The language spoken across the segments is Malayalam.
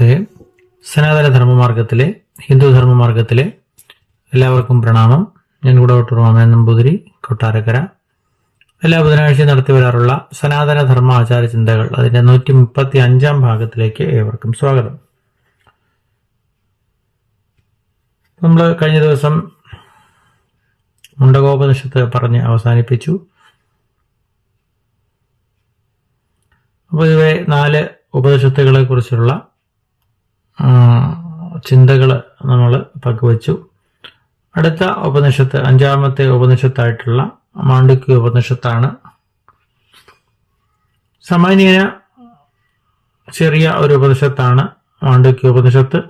നമസ്തേ സനാതന ധർമ്മമാർഗത്തിലെ ഹിന്ദു ധർമ്മമാർഗത്തിലെ എല്ലാവർക്കും പ്രണാമം. ഞാൻ കുടവട്ടൂർ മാമൻ നമ്പൂതിരി കൊട്ടാരക്കര. എല്ലാ ബുധനാഴ്ചയും നടത്തി വരാറുള്ള സനാതന ധർമ്മ ആചാര ചിന്തകൾ അതിന്റെ നൂറ്റി മുപ്പത്തി അഞ്ചാം ഭാഗത്തിലേക്ക് ഏവർക്കും സ്വാഗതം. നമ്മൾ കഴിഞ്ഞ ദിവസം മുണ്ടകോപനിഷത്ത് പറഞ്ഞ് അവസാനിപ്പിച്ചു. അപ്പോൾ ഇവയെ നാല് ഉപനിഷത്തുകളെ കുറിച്ചുള്ള ചിന്തകൾ നമ്മൾ പങ്കുവച്ചു. അടുത്ത ഉപനിഷത്ത് അഞ്ചാമത്തെ ഉപനിഷത്തായിട്ടുള്ള മാണ്ഡുക്യ ഉപനിഷത്താണ്. സാമാന്യേന ചെറിയ ഒരു ഉപനിഷത്താണ് മാണ്ഡുക്യ ഉപനിഷത്ത്.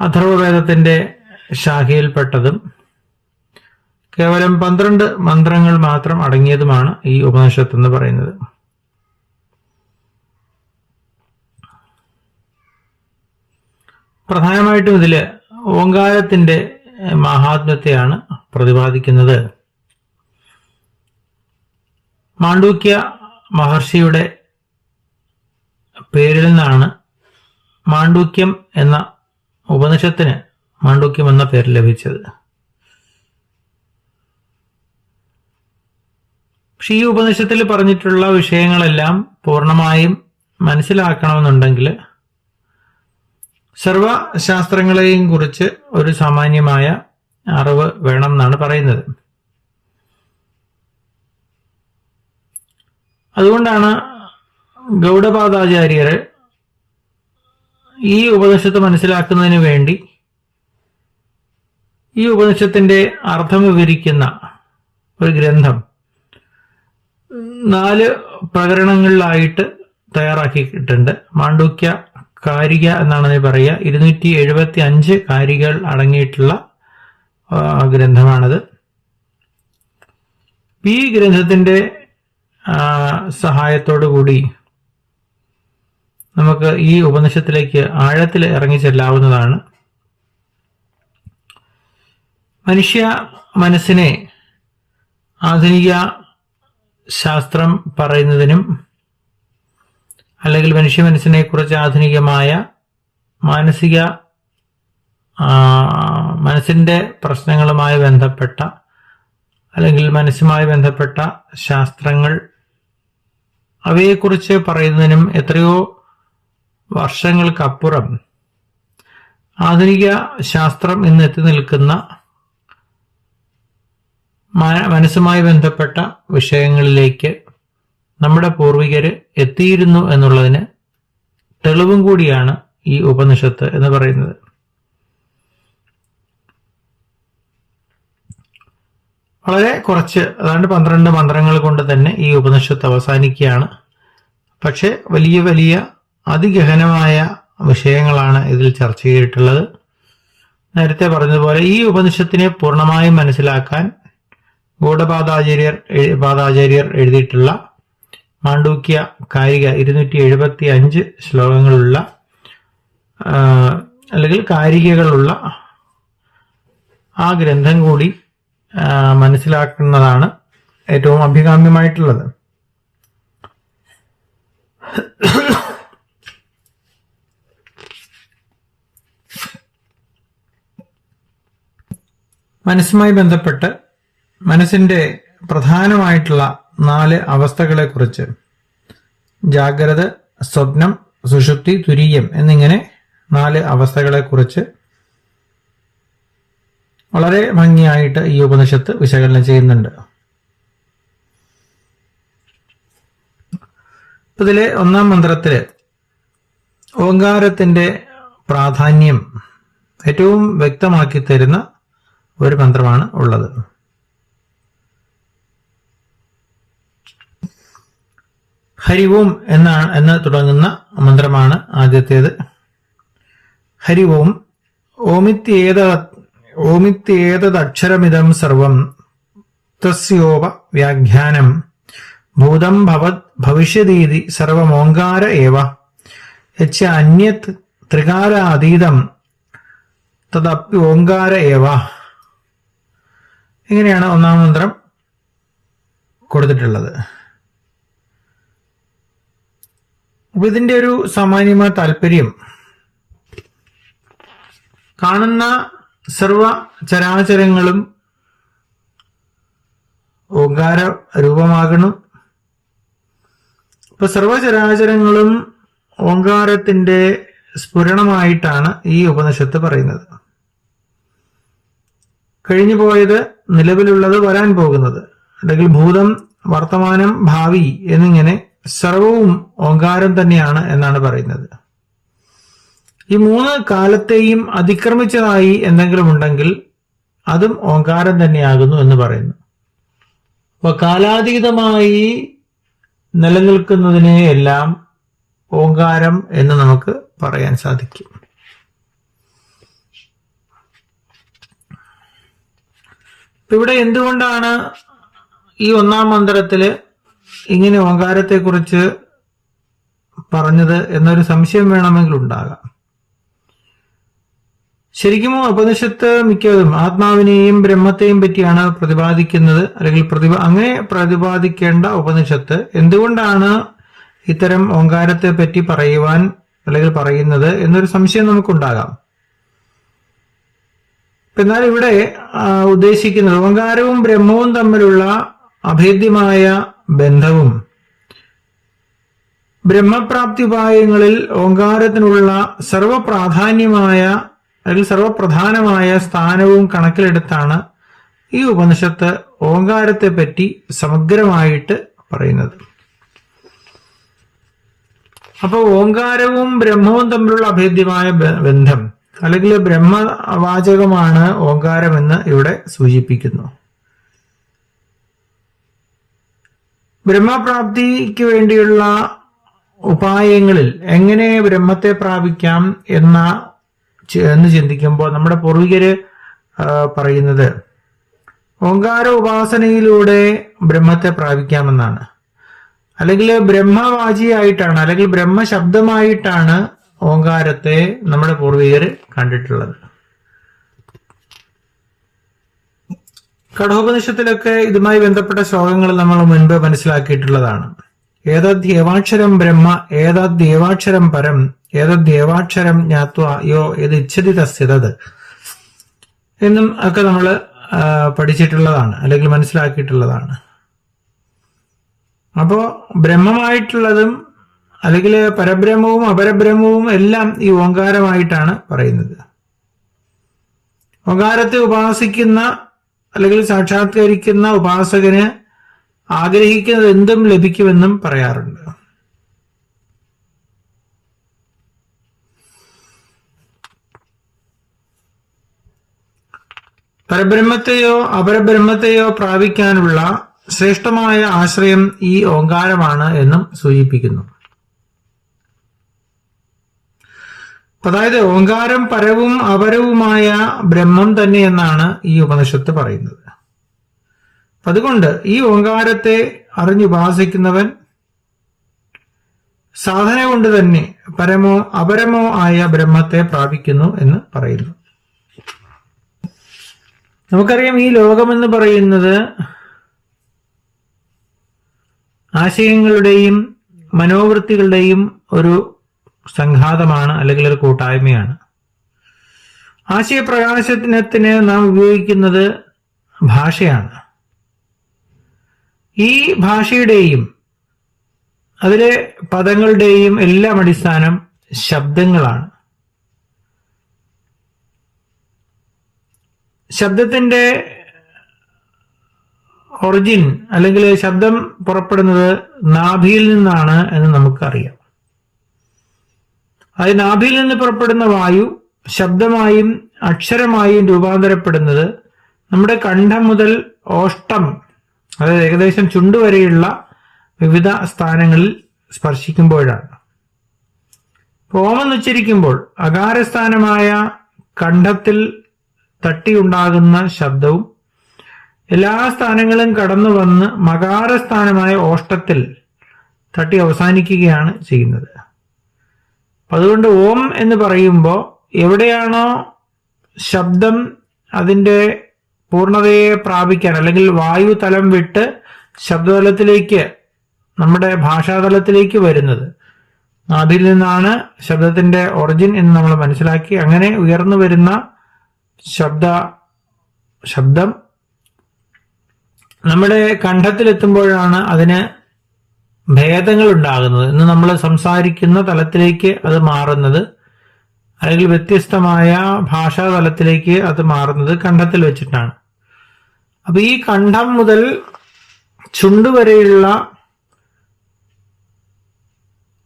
അഥർവവേദത്തിന്റെ ശാഖയിൽപ്പെട്ടതും കേവലം പന്ത്രണ്ട് മന്ത്രങ്ങൾ മാത്രം അടങ്ങിയതുമാണ് ഈ ഉപനിഷത്ത് എന്ന് പറയുന്നത്. പ്രധാനമായിട്ടും ഇതിൽ ഓങ്കാരത്തിന്റെ മഹാത്മ്യത്തെയാണ് പ്രതിപാദിക്കുന്നത്. മാണ്ഡൂക്യ മഹർഷിയുടെ പേരിൽ നിന്നാണ് മാണ്ഡൂക്യം എന്ന ഉപനിഷത്തിന് മാണ്ഡൂക്യം എന്ന പേര് ലഭിച്ചത്. പക്ഷെ ഈ ഉപനിഷത്തിൽ പറഞ്ഞിട്ടുള്ള വിഷയങ്ങളെല്ലാം പൂർണമായും മനസ്സിലാക്കണമെന്നുണ്ടെങ്കിൽ സർവശാസ്ത്രങ്ങളെയും കുറിച്ച് ഒരു സാമാന്യമായ അറിവ് വേണം എന്നാണ് പറയുന്നത്. അതുകൊണ്ടാണ് ഗൗഡപാദാചാര്യർ ഈ ഉപനിഷത്ത് മനസ്സിലാക്കുന്നതിന് വേണ്ടി ഈ ഉപനിഷത്തിന്റെ അർത്ഥം വിവരിക്കുന്ന ഒരു ഗ്രന്ഥം നാല് പ്രകരണങ്ങളിലായിട്ട് തയ്യാറാക്കിയിട്ടുണ്ട്. മാണ്ഡൂക്യ കാരിക എന്നാണ് അതിന് പറയുക. ഇരുന്നൂറ്റി എഴുപത്തി അഞ്ച് കാരികൾ അടങ്ങിയിട്ടുള്ള ഗ്രന്ഥമാണത്. ഈ ഗ്രന്ഥത്തിന്റെ സഹായത്തോടു കൂടി നമുക്ക് ഈ ഉപനിഷത്തിലേക്ക് ആഴത്തിൽ ഇറങ്ങി ചെല്ലാവുന്നതാണ്. മനുഷ്യ മനസ്സിനെ ആധുനിക ശാസ്ത്രം പറയുന്നതിനും അല്ലെങ്കിൽ മനുഷ്യ മനസ്സിനെ കുറിച്ച് ആധുനികമായ മാനസിക മനസ്സിന്റെ പ്രശ്നങ്ങളുമായി ബന്ധപ്പെട്ട അല്ലെങ്കിൽ മനസ്സുമായി ബന്ധപ്പെട്ട ശാസ്ത്രങ്ങൾ അവയെക്കുറിച്ച് പറയുന്നതിനും എത്രയോ വർഷങ്ങൾക്കപ്പുറം ആധുനിക ശാസ്ത്രം ഇന്ന് എത്തി നിൽക്കുന്ന മനസ്സുമായി ബന്ധപ്പെട്ട വിഷയങ്ങളിലേക്ക് നമ്മുടെ പൂർവികര് എത്തിയിരുന്നു എന്നുള്ളതിന് തെളിവും കൂടിയാണ് ഈ ഉപനിഷത്ത് എന്ന് പറയുന്നത്. വളരെ കുറച്ച് അതാണ്ട് പന്ത്രണ്ട് മന്ത്രങ്ങൾ കൊണ്ട് തന്നെ ഈ ഉപനിഷത്ത് അവസാനിക്കുകയാണ്. പക്ഷേ വലിയ വലിയ അതിഗഹനമായ വിഷയങ്ങളാണ് ഇതിൽ ചർച്ച ചെയ്തിട്ടുള്ളത്. നേരത്തെ പറഞ്ഞതുപോലെ ഈ ഉപനിഷത്തിനെ പൂർണമായും മനസ്സിലാക്കാൻ ഗൂഢപാദാചാര്യർ പാദാചാര്യർ എഴുതിയിട്ടുള്ള മാണ്ഡൂക്യ കാരിക ഇരുന്നൂറ്റി എഴുപത്തി അഞ്ച് ശ്ലോകങ്ങളുള്ള അല്ലെങ്കിൽ കാരികകളുള്ള ആ ഗ്രന്ഥം കൂടി മനസ്സിലാക്കുന്നതാണ് ഏറ്റവും അഭികാമ്യമായിട്ടുള്ളത്. മനസ്സുമായി ബന്ധപ്പെട്ട് മനസ്സിന്റെ പ്രധാനമായിട്ടുള്ള നാല് അവസ്ഥകളെക്കുറിച്ച്. ജാഗ്രത സ്വപ്നം സുഷുപ്തി തുരീയം എന്നിങ്ങനെ നാല് അവസ്ഥകളെക്കുറിച്ച് വളരെ ഭംഗിയായിട്ട് ഈ ഉപനിഷത്ത് വിശകലനം ചെയ്യുന്നുണ്ട്. ഇതിലെ ഒന്നാം മന്ത്രത്തിൽ ഓങ്കാരത്തിന്റെ പ്രാധാന്യം ഏറ്റവും വ്യക്തമാക്കി തരുന്ന ഒരു മന്ത്രമാണ് ഉള്ളത്. ഹരിവോം എന്നാണ് എന്ന് തുടങ്ങുന്ന മന്ത്രമാണ് ആദ്യത്തേത്. ഹരി ഹരിവോം ഓമിത്യേത ഓമിത്യേതദക്ഷരമിതം സർവം തസ്യോപ വ്യാഖ്യാനം ഭൂതം ഭവത് ഭവിഷ്യതീതി സർവമോങ്കാര ഏവ യച്ച അന്യത് ത്രികാലാതീതം തദപ്പി ഓങ്കാര ഏവ. ഇങ്ങനെയാണ് ഒന്നാം മന്ത്രം കൊടുത്തിട്ടുള്ളത്. അപ്പൊ ഇതിന്റെ ഒരു സാമാന്യമായ താല്പര്യം. കാണുന്ന സർവ ചരാചരങ്ങളും ഓങ്കാര രൂപമാകണം. ഇപ്പൊ സർവചരാചരങ്ങളും ഓങ്കാരത്തിന്റെ സ്ഫുരണമായിട്ടാണ് ഈ ഉപനിഷത്ത് പറയുന്നത്. കഴിഞ്ഞു പോയത് നിലവിലുള്ളത് വരാൻ പോകുന്നത്. അല്ലെങ്കിൽ ഭൂതം വർത്തമാനം ഭാവി എന്നിങ്ങനെ സർവവും ഓങ്കാരം തന്നെയാണ് എന്നാണ് പറയുന്നത്. ഈ മൂന്ന് കാലത്തെയും അതിക്രമിച്ചതായി എന്തെങ്കിലും ഉണ്ടെങ്കിൽ അതും ഓങ്കാരം തന്നെയാകുന്നു എന്ന് പറയുന്നു. അപ്പൊ കാലാതീതമായി നിലനിൽക്കുന്നതിനെ എല്ലാം ഓങ്കാരം എന്ന് നമുക്ക് പറയാൻ സാധിക്കും. ഇവിടെ എന്തുകൊണ്ടാണ് ഈ ഒന്നാം മന്ത്രത്തിൽ ഇങ്ങനെ ഓങ്കാരത്തെ കുറിച്ച് പറഞ്ഞത് എന്നൊരു സംശയം വേണമെങ്കിൽ ഉണ്ടാകാം. ശരിക്കും ഉപനിഷത്ത് മിക്കതും ആത്മാവിനെയും ബ്രഹ്മത്തെയും പറ്റിയാണ് പ്രതിപാദിക്കുന്നത് അല്ലെങ്കിൽ പ്രതിഭ അങ്ങനെ പ്രതിപാദിക്കേണ്ട ഉപനിഷത്ത് എന്തുകൊണ്ടാണ് ഇത്തരം ഓങ്കാരത്തെ പറ്റി പറയുവാൻ അല്ലെങ്കിൽ പറയുന്നത് എന്നൊരു സംശയം നമുക്കുണ്ടാകാം. എന്നാൽ ഇവിടെ ഉദ്ദേശിക്കുന്നത് ഓങ്കാരവും ബ്രഹ്മവും തമ്മിലുള്ള അഭേദ്യമായ ബന്ധവും. ബ്രഹ്മപ്രാപ്തി ഉപായങ്ങളിൽ ഓങ്കാരത്തിനുള്ള സർവപ്രാധാന്യമായ അല്ലെങ്കിൽ സർവപ്രധാനമായ സ്ഥാനവും കണക്കിലെടുത്താണ് ഈ ഉപനിഷത്ത് ഓങ്കാരത്തെ പറ്റി സമഗ്രമായിട്ട് പറയുന്നത്. അപ്പൊ ഓങ്കാരവും ബ്രഹ്മവും തമ്മിലുള്ള അഭേദ്യമായ ബന്ധം അല്ലെങ്കിൽ ബ്രഹ്മവാചകമാണ് ഓങ്കാരമെന്ന് ഇവിടെ സൂചിപ്പിക്കുന്നു. ബ്രഹ്മപ്രാപ്തിക്ക് വേണ്ടിയുള്ള ഉപായങ്ങളിൽ എങ്ങനെ ബ്രഹ്മത്തെ പ്രാപിക്കാം എന്ന എന്ന് ചിന്തിക്കുമ്പോൾ നമ്മുടെ പൂർവികര് പറയുന്നത് ഓങ്കാര ഉപാസനയിലൂടെ ബ്രഹ്മത്തെ പ്രാപിക്കാമെന്നാണ്. അല്ലെങ്കിൽ ബ്രഹ്മവാചിയായിട്ടാണ് അല്ലെങ്കിൽ ബ്രഹ്മശബ്ദമായിട്ടാണ് ഓങ്കാരത്തെ നമ്മുടെ പൂർവികർ കണ്ടിട്ടുള്ളത്. കഠോപനിഷത്തിലൊക്കെ ഇതുമായി ബന്ധപ്പെട്ട ശ്ലോകങ്ങൾ നമ്മൾ മുൻപ് മനസ്സിലാക്കിയിട്ടുള്ളതാണ്. ഏതദ്യേവാക്ഷരം ബ്രഹ്മ ഏതദ്യേവാക്ഷരം പരം ഏതദ്യേവാക്ഷരം ജ്ഞാത്വ യോ ഏത് ഇച്ഛതി തസ്യതത് എന്നും ഒക്കെ നമ്മൾ പഠിച്ചിട്ടുള്ളതാണ് അല്ലെങ്കിൽ മനസ്സിലാക്കിയിട്ടുള്ളതാണ്. അപ്പോ ബ്രഹ്മമായിട്ടുള്ളതും അല്ലെങ്കിൽ പരബ്രഹ്മവും അപരബ്രഹ്മവും എല്ലാം ഈ ഓങ്കാരമായിട്ടാണ് പറയുന്നത്. ഓങ്കാരത്തെ ഉപാസിക്കുന്ന അല്ലെങ്കിൽ സാക്ഷാത്കരിക്കുന്ന ഉപാസകന് ആഗ്രഹിക്കുന്നത് എന്തും ലഭിക്കുമെന്നും പറയാറുണ്ട്. പരബ്രഹ്മത്തെയോ അപരബ്രഹ്മത്തെയോ പ്രാപിക്കാനുള്ള ശ്രേഷ്ഠമായ ആശ്രയം ഈ ഓങ്കാരമാണ് എന്നും സൂചിപ്പിക്കുന്നു. അതായത് ഓങ്കാരം പരവും അപരവുമായ ബ്രഹ്മം തന്നെ എന്നാണ് ഈ ഉപനിഷത്ത് പറയുന്നത്. അതുകൊണ്ട് ഈ ഓങ്കാരത്തെ അറിഞ്ഞുപാസിക്കുന്നവൻ സാധന കൊണ്ട് തന്നെ പരമോ അപരമോ ആയ ബ്രഹ്മത്തെ പ്രാപിക്കുന്നു എന്ന് പറയുന്നു. നമുക്കറിയാം ഈ ലോകമെന്ന് പറയുന്നത് ആശയങ്ങളുടെയും മനോവൃത്തികളുടെയും ഒരു സംഘാതമാണ് അല്ലെങ്കിൽ ഒരു കൂട്ടായ്മയാണ്. ആശയപ്രകാശനത്തിന് നാം ഉപയോഗിക്കുന്നത് ഭാഷയാണ്. ഈ ഭാഷയുടെയും അതിലെ പദങ്ങളുടെയും എല്ലാം അടിസ്ഥാനം ശബ്ദങ്ങളാണ്. ശബ്ദത്തിന്റെ ഒറിജിൻ അല്ലെങ്കിൽ ശബ്ദം പുറപ്പെടുന്നത് നാഭിയിൽ നിന്നാണ് എന്ന് നമുക്കറിയാം. അത് നാഭിയിൽ നിന്ന് പുറപ്പെടുന്ന വായു ശബ്ദമായും അക്ഷരമായും രൂപാന്തരപ്പെടുന്നത് നമ്മുടെ കണ്ഠം മുതൽ ഓഷ്ടം അതായത് ഏകദേശം ചുണ്ടുവരെയുള്ള വിവിധ സ്ഥാനങ്ങളിൽ സ്പർശിക്കുമ്പോഴാണ്. ഓമെന്നുച്ചരിക്കുമ്പോൾ അകാരസ്ഥാനമായ കണ്ഠത്തിൽ തട്ടിയുണ്ടാകുന്ന ശബ്ദവും എല്ലാ സ്ഥാനങ്ങളും കടന്നു വന്ന് മകാരസ്ഥാനമായ ഓഷ്ടത്തിൽ തട്ടി അവസാനിക്കുകയാണ് ചെയ്യുന്നത്. അതുകൊണ്ട് ഓം എന്ന് പറയുമ്പോൾ എവിടെയാണോ ശബ്ദം അതിന്റെ പൂർണതയെ പ്രാപിക്കാൻ അല്ലെങ്കിൽ വായു തലം വിട്ട് ശബ്ദതലത്തിലേക്ക് നമ്മുടെ ഭാഷാതലത്തിലേക്ക് വരുന്നത്. അതിൽ നിന്നാണ് ശബ്ദത്തിന്റെ ഒറിജിൻ എന്ന് നമ്മൾ മനസ്സിലാക്കി. അങ്ങനെ ഉയർന്നു വരുന്ന ശബ്ദ ശബ്ദം നമ്മുടെ കണ്ഠത്തിലെത്തുമ്പോഴാണ് അതിന് ഭേദങ്ങൾ ഉണ്ടാകുന്നത് ഇന്ന് നമ്മൾ സംസാരിക്കുന്ന തലത്തിലേക്ക് അത് മാറുന്നത് അല്ലെങ്കിൽ വ്യത്യസ്തമായ ഭാഷാ തലത്തിലേക്ക് അത് മാറുന്നത് കണ്ഠത്തിൽ വെച്ചിട്ടാണ്. അപ്പൊ ഈ കണ്ഠം മുതൽ ചുണ്ടുവരെയുള്ള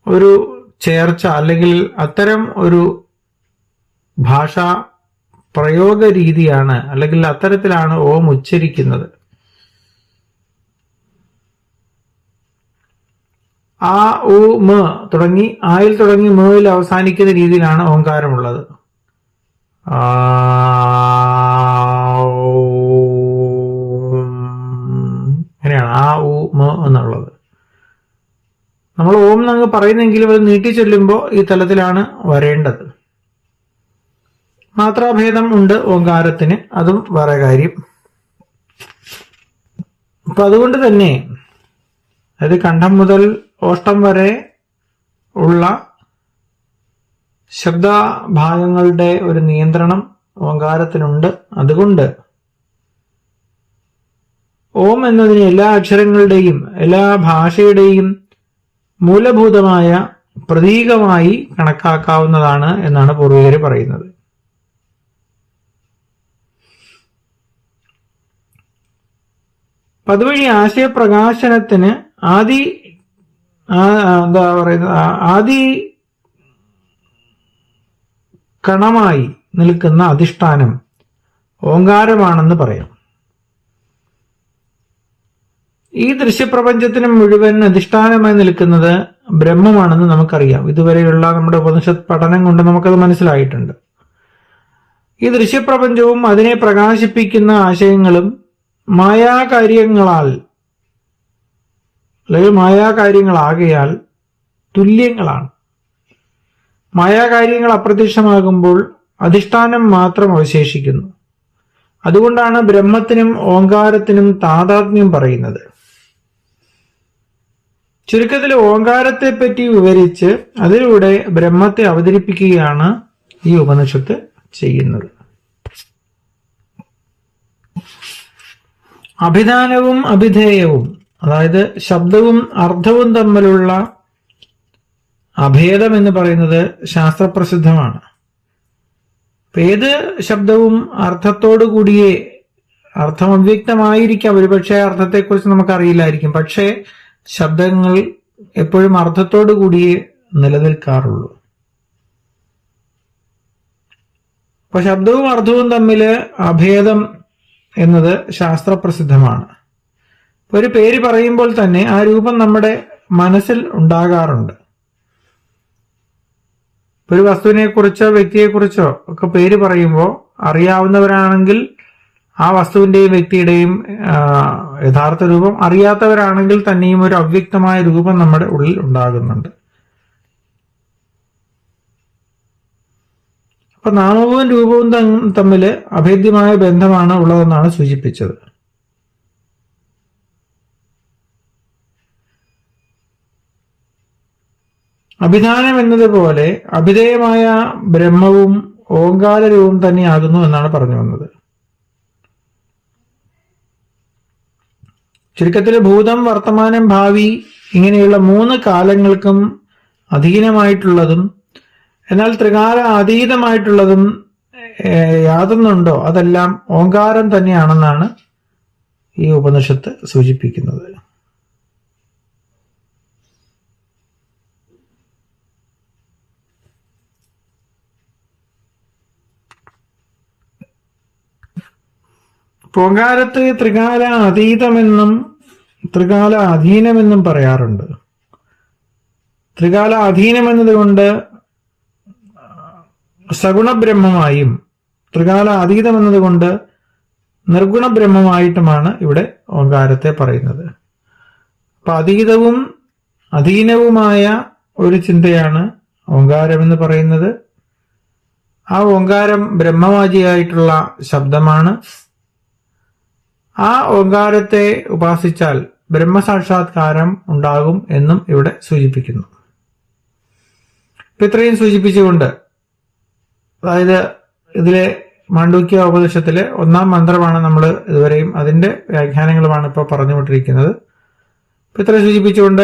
ഒരു ചേർച്ച അല്ലെങ്കിൽ അത്തരം ഒരു ഭാഷ പ്രയോഗ രീതിയാണ് അല്ലെങ്കിൽ അത്തരത്തിലാണ് ഓം ഉച്ചരിക്കുന്നത്. ആ ഉ മ തുടങ്ങി ആയിൽ തുടങ്ങി മയിൽ അവസാനിക്കുന്ന രീതിയിലാണ് ഓങ്കാരമുള്ളത് ആ, അങ്ങനെയാണ് ആ ഉ മ എന്നുള്ളത്. നമ്മൾ ഓം എന്നങ്ങ് പറയുന്നെങ്കിലും അത് നീട്ടി ചൊല്ലുമ്പോൾ ഈ തലത്തിലാണ് വരേണ്ടത്. മാത്രാഭേദം ഉണ്ട് ഓങ്കാരത്തിന് അതും വേറെ കാര്യം. അപ്പൊ അതുകൊണ്ട് തന്നെ അതായത് കണ്ഠം മുതൽ ഓഷ്ടം വരെ ഉള്ള ശബ്ദഭാഗങ്ങളുടെ ഒരു നിയന്ത്രണം ഓങ്കാരത്തിനുണ്ട്. അതുകൊണ്ട് ഓം എന്നതിന് എല്ലാ അക്ഷരങ്ങളുടെയും എല്ലാ ഭാഷയുടെയും മൂലഭൂതമായ പ്രതീകമായി കണക്കാക്കാവുന്നതാണ് എന്നാണ് പൂർവികര് പറയുന്നത്. അതുവഴി ആശയപ്രകാശനത്തിന് ആദി എന്താ പറയുന്നത്? ആദി കണമായി നിൽക്കുന്ന അധിഷ്ഠാനം ഓങ്കാരമാണെന്ന് പറയാം. ഈ ദൃശ്യപ്രപഞ്ചത്തിന് മുഴുവൻ അധിഷ്ഠാനമായി നിൽക്കുന്നത് ബ്രഹ്മമാണെന്ന് നമുക്കറിയാം. ഇതുവരെയുള്ള നമ്മുടെ ഉപനിഷത്ത് പഠനം കൊണ്ട് നമുക്കത് മനസ്സിലായിട്ടുണ്ട്. ഈ ദൃശ്യപ്രപഞ്ചവും അതിനെ പ്രകാശിപ്പിക്കുന്ന ആശയങ്ങളും മായാകാര്യങ്ങളാൽ അല്ലെങ്കിൽ മായാകാര്യങ്ങളാകയാൽ തുല്യങ്ങളാണ്. മായാകാര്യങ്ങൾ അപ്രത്യക്ഷമാകുമ്പോൾ അധിഷ്ഠാനം മാത്രം അവശേഷിക്കുന്നു. അതുകൊണ്ടാണ് ബ്രഹ്മത്തിനും ഓങ്കാരത്തിനും താതാത്മ്യം പറയുന്നത്. ചുരുക്കത്തിൽ ഓങ്കാരത്തെ പറ്റി വിവരിച്ച് അതിലൂടെ ബ്രഹ്മത്തെ അവതരിപ്പിക്കുകയാണ് ഈ ഉപനിഷത്ത് ചെയ്യുന്നത്. അഭിധാനവും അഭിധേയവും അതായത് ശബ്ദവും അർത്ഥവും തമ്മിലുള്ള അഭേദം എന്ന് പറയുന്നത് ശാസ്ത്രപ്രസിദ്ധമാണ്. ഏത് ശബ്ദവും അർത്ഥത്തോടു കൂടിയേ അർത്ഥം അവ്യക്തമായിരിക്കാം ഒരുപക്ഷെ അർത്ഥത്തെക്കുറിച്ച് നമുക്ക് അറിയില്ലായിരിക്കും പക്ഷേ ശബ്ദങ്ങൾ എപ്പോഴും അർത്ഥത്തോടു കൂടിയേ നിലനിൽക്കാറുള്ളൂ. അപ്പൊ ശബ്ദവും അർത്ഥവും തമ്മിൽ അഭേദം എന്നത് ശാസ്ത്രപ്രസിദ്ധമാണ്. ഒരു പേര് പറയുമ്പോൾ തന്നെ ആ രൂപം നമ്മുടെ മനസ്സിൽ ഉണ്ടാകാറുണ്ട്. ഒരു വസ്തുവിനെക്കുറിച്ചോ വ്യക്തിയെക്കുറിച്ചോ വ്യക്തിയെ കുറിച്ചോ ഒക്കെ പേര് പറയുമ്പോൾ അറിയാവുന്നവരാണെങ്കിൽ ആ വസ്തുവിന്റെയും വ്യക്തിയുടെയും യഥാർത്ഥ രൂപം അറിയാത്തവരാണെങ്കിൽ തന്നെയും ഒരു അവ്യക്തമായ രൂപം നമ്മുടെ ഉള്ളിൽ ഉണ്ടാകുന്നുണ്ട്. അപ്പൊ നാമവും രൂപവും തമ്മിൽ അഭേദ്യമായ ബന്ധമാണ് ഉള്ളതെന്നാണ് സൂചിപ്പിച്ചത്. അഭിധാനം എന്നതുപോലെ അഭിധേയമായ ബ്രഹ്മവും ഓങ്കാരരൂപം തന്നെയാകുന്നു എന്നാണ് പറഞ്ഞു വന്നത്. ചുരുക്കത്തിൽ ഭൂതം വർത്തമാനം ഭാവി ഇങ്ങനെയുള്ള മൂന്ന് കാലങ്ങൾക്കും അധീനമായിട്ടുള്ളതും എന്നാൽ ത്രികാല അതീതമായിട്ടുള്ളതും യാതൊന്നുണ്ടോ? അതെല്ലാം ഓങ്കാരം തന്നെയാണെന്നാണ് ഈ ഉപനിഷത്ത് സൂചിപ്പിക്കുന്നത്. ഓങ്കാരത്തെ ത്രികാല അതീതമെന്നും ത്രികാല അധീനമെന്നും പറയാറുണ്ട്. ത്രികാല അധീനം എന്നതുകൊണ്ട് സഗുണബ്രഹ്മമായും ത്രികാല അതീതം എന്നതുകൊണ്ട് നിർഗുണ ബ്രഹ്മമായിട്ടുമാണ് ഇവിടെ ഓങ്കാരത്തെ പറയുന്നത്. അപ്പൊ അതീതവും അധീനവുമായ ഒരു ചിന്തയാണ് ഓങ്കാരം എന്ന് പറയുന്നത്. ആ ഓങ്കാരം ബ്രഹ്മവാചിയായിട്ടുള്ള ശബ്ദമാണ് ആ ഓങ്കാരത്തെ ഉപാസിച്ചാൽ ബ്രഹ്മസാക്ഷാത്കാരം ഉണ്ടാകും എന്നും ഇവിടെ സൂചിപ്പിക്കുന്നു. ഇത്രയും സൂചിപ്പിച്ചുകൊണ്ട് അതായത് ഇതിലെ മാണ്ഡൂക്യ ഉപദേശത്തിലെ ഒന്നാം മന്ത്രമാണ് നമ്മൾ ഇതുവരെയും അതിന്റെ വ്യാഖ്യാനങ്ങളുമാണ് ഇപ്പോൾ പറഞ്ഞുകൊണ്ടിരിക്കുന്നത്. ഇപ്പം ഇത്രയും സൂചിപ്പിച്ചുകൊണ്ട്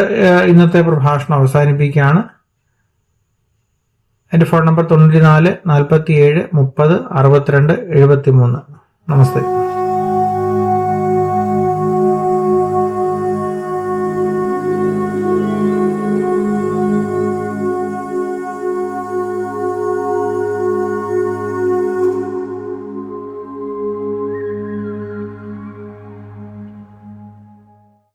ഇന്നത്തെ പ്രഭാഷണം അവസാനിപ്പിക്കുകയാണ്. എന്റെ ഫോൺ നമ്പർ തൊണ്ണൂറ്റി നാല് നാൽപ്പത്തി ഏഴ് മുപ്പത് അറുപത്തിരണ്ട് എഴുപത്തി മൂന്ന് നമസ്തേ.